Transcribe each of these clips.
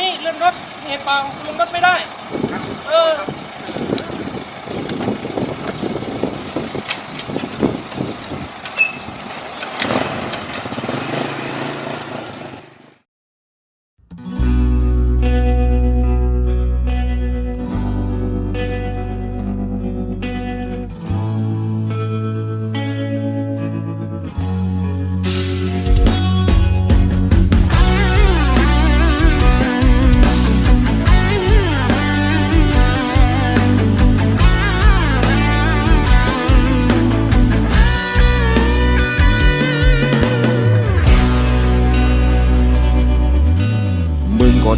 นี้เลื่อนรถเห็นเปล่าลงรถไม่ได้ เออ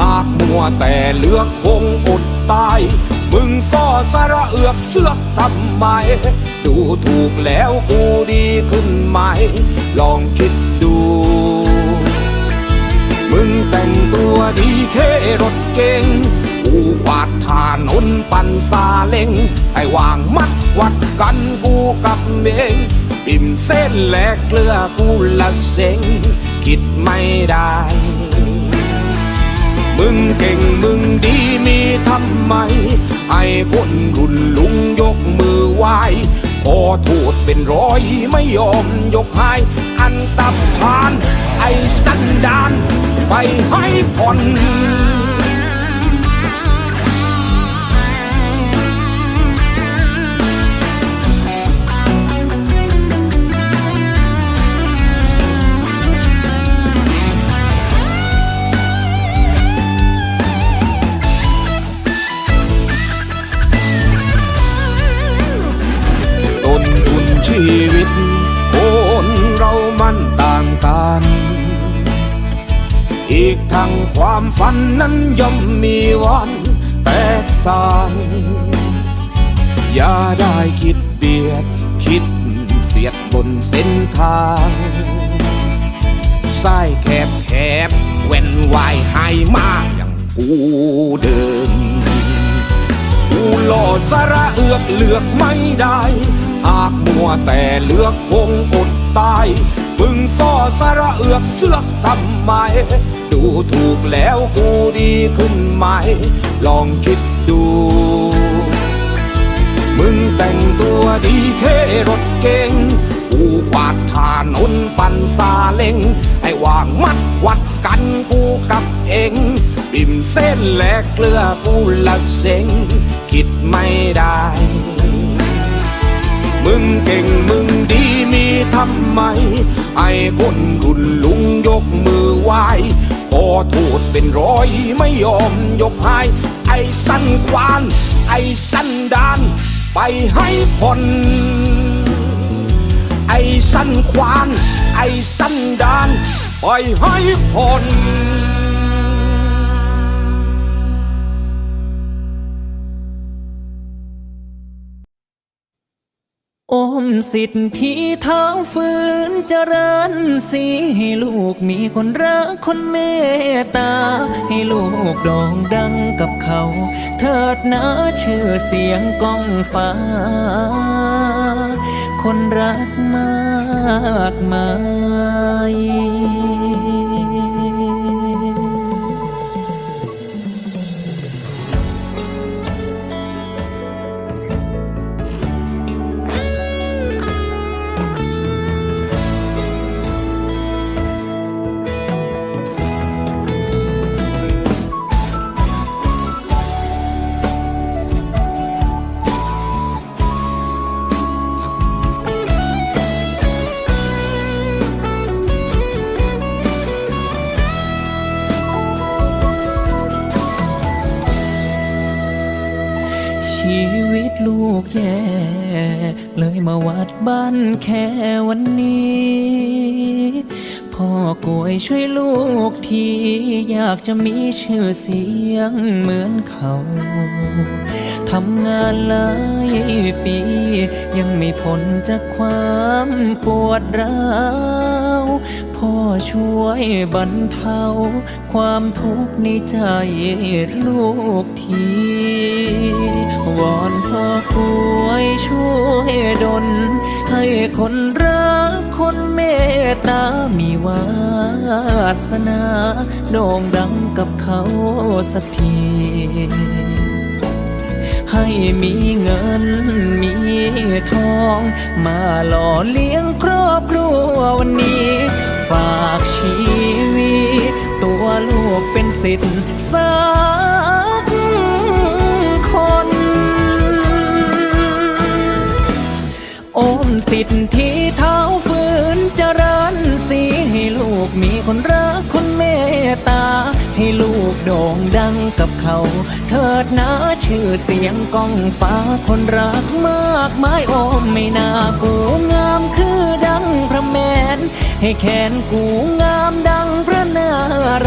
หากมัวแต่เลือกคงอดตาย มึงซ่อสาระเอือกเสือกทำไม ดูถูกแล้วกูดีขึ้นไหม ลองคิดดู มึงแต่งตัวดีแค่รถเก่งกูขวาดทานนปันซาเล็งไอ้วางมัดวัดกันกูกับเมงปิ่มเส้นแหลกเกลือกูละเซ็งคิดไม่ได้ มึงเก่งมึงดีมีทำไม ไอ้คนรุ่นลุงยกมือไหว้ขอโทษเป็นร้อยไม่ยอมยกให้อันตับพาน ไอ้สันดาน ไปให้ผ่อน กทั้งความฝันนั้นย่อมมีวันแตกต่าง อย่าได้คิดเบียด คิดเสียดบนเส้นทางสายแคบแคบเว้นวายหายมาอย่างกูเดินกูหล่อสาระเอือกเลือกไม่ได้ หากมัวแต่เลือกคงอดตาย มึงซ่อสาระเอือกเสือกทำไม ดูถูกแล้วกูดีขึ้นไหม ลองคิดดู มึงแต่งตัวดีแค่รถเก่งกูขวาดทานนปันซาเล็งให้วางมัดวัดกันกูกับเองริมเส้นแหลกเกลือกูละเซ็งคิดไม่ได้ มึงเก่งมึงดีมีทำไม ไอ้คนรุ่นลุงยกมือไหว้ ขอโทษเป็นร้อยไม่ยอมยกให้ไอ้สั้นควาน ไอ้สั้นดาน ไปให้พ้นไอ้สั้นควาน ไอ้สั้นดาน ไปให้พ้น มสิทธิเท้าฟื้นเจริญสีให้ลูกมีคนรักคนเมตตา ให้ลูกโด่งดังกับเขา เถิดนะชื่อเสียงก้องฟ้า คนรักมากมาย ช่วยลูกทีอยากจะมีชื่อเสียงเหมือนเขาทำงานหลายปี ยังไม่พ้นจากความปวดร้าวพ่อช่วยบรรเทา ความทุกข์ในใจลูกที วอนพ่อกวยช่วยดลให้คนรัก ตตามีวาสนาโด่งดังกับเขาสักทีให้มีเงินมีทอง มาหล่อเลี้ยงครอบครัววันนี้ ฝากชีวิตตัวลูกเป็นสิทธิ์สักคนอมสิทธิ์ คนรักคนเมตตา ให้ลูกโด่งดังกับเขา เถิดนะชื่อเสียงก้องฟ้าคนรักมากมายโอมไม่น่ากูงามคือดังพระแมน ให้แขนกูงามดังพระนา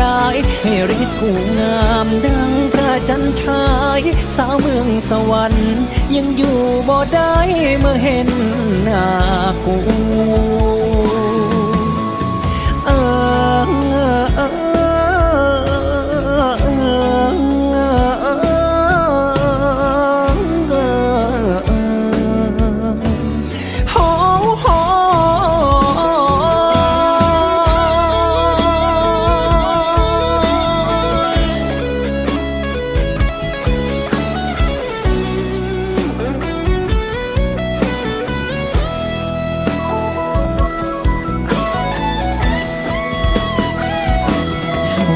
รายให้ฤทธิ์กูงามดังพระจันทรายสาวเมืองสวรรค์ยังอยู่บ่ได้เมื่อเห็นหน้ากู อ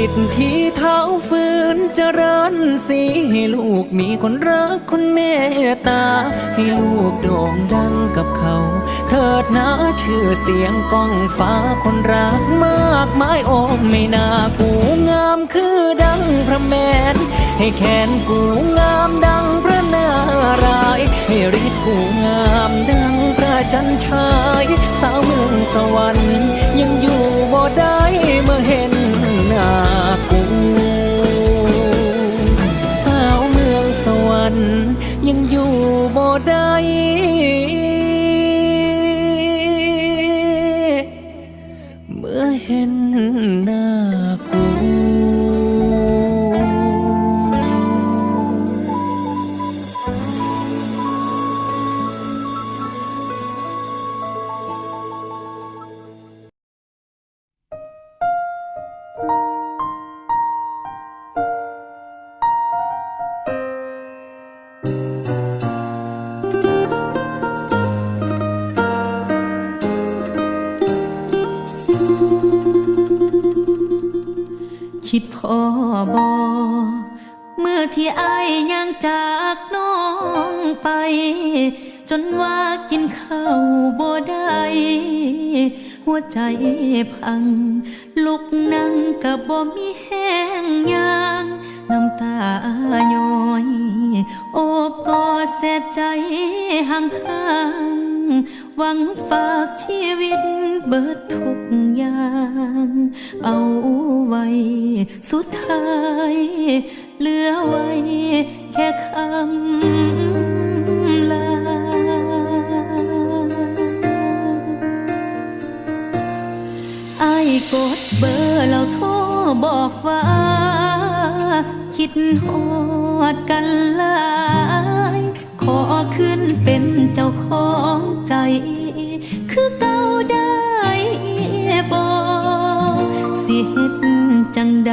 สิทธิ์ที่เท้าฝืนเจริญสีให้ลูกมีคนรักคนเมตตา ให้ลูกโด่งดังกับเขา เถิดนะชื่อเสียงก้องฟ้าคนรักมากมายโอมไม่น่ากูงามคือดังพระแมน ให้แขนกูงามดังพระนารายให้ฤทธิ์กูงามดังพระจันทรายสาวเมืองสวรรค์ยังอยู่บ่ได้เมื่อเห็น ห อบอเมื่อที่ไอายยังจากน้องไป จนว่ากินข้าวบ่ได้หัวใจพัง ลุกนั่งกับบ่มีแห้งยางน้ำตาย้อย โอบกอดเสียใจห่างห่างๆ หวังฝากชีวิตเบิดทุกอย่าง เอาไว้ สุดท้าย เหลือไว้ แค่คำลาไอ้กดเบอร์แล้วโทรบอกว่า คิดฮอดกันลา เจ้าของใจ คือเก่าได้บอกสิเฮ็ดจังใด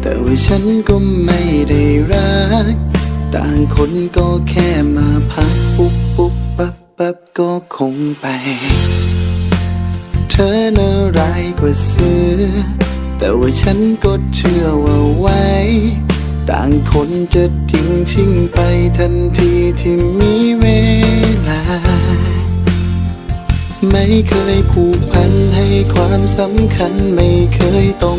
แต่ว่าฉันก็ไม่ได้รัก ต่างคนก็แค่มาพักปุ๊บปุ๊บปั๊บปั๊บก็คงไป เธอน่าร้ากว่าเสือ แต่ว่าฉันก็เชื่อว่าไว้ ต่างคนจะทิ้งชิงไปทันทีที่มีเวลาไม่เคยผูกพันให้ความสำคัญไม่เคยต้อง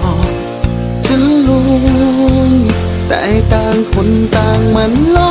แต่ต่างคนต่างมันล้อ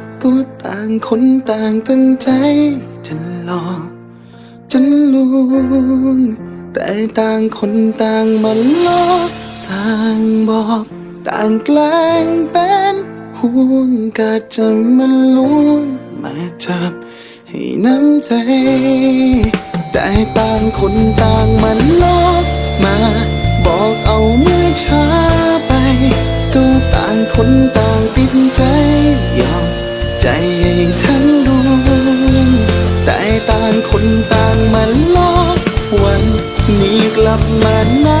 ก็ต่างคนต่างตั้งใจ จะหลอกจะลวง แต่ต่างคนต่างมันลอกต่างบอก ต่างแกล้งเป็นห่วงก็จะมันลวงมาจับให้น้ำใจ แต่ต่างคนต่างมันลอกมา บอกเอาเมื่อช้าไป ก็ต่างคนต่างติดใจยอม ใจให้ทั้งดวงแต่ต่างคนต่างมันลอกวันนี้กลับมานั่ง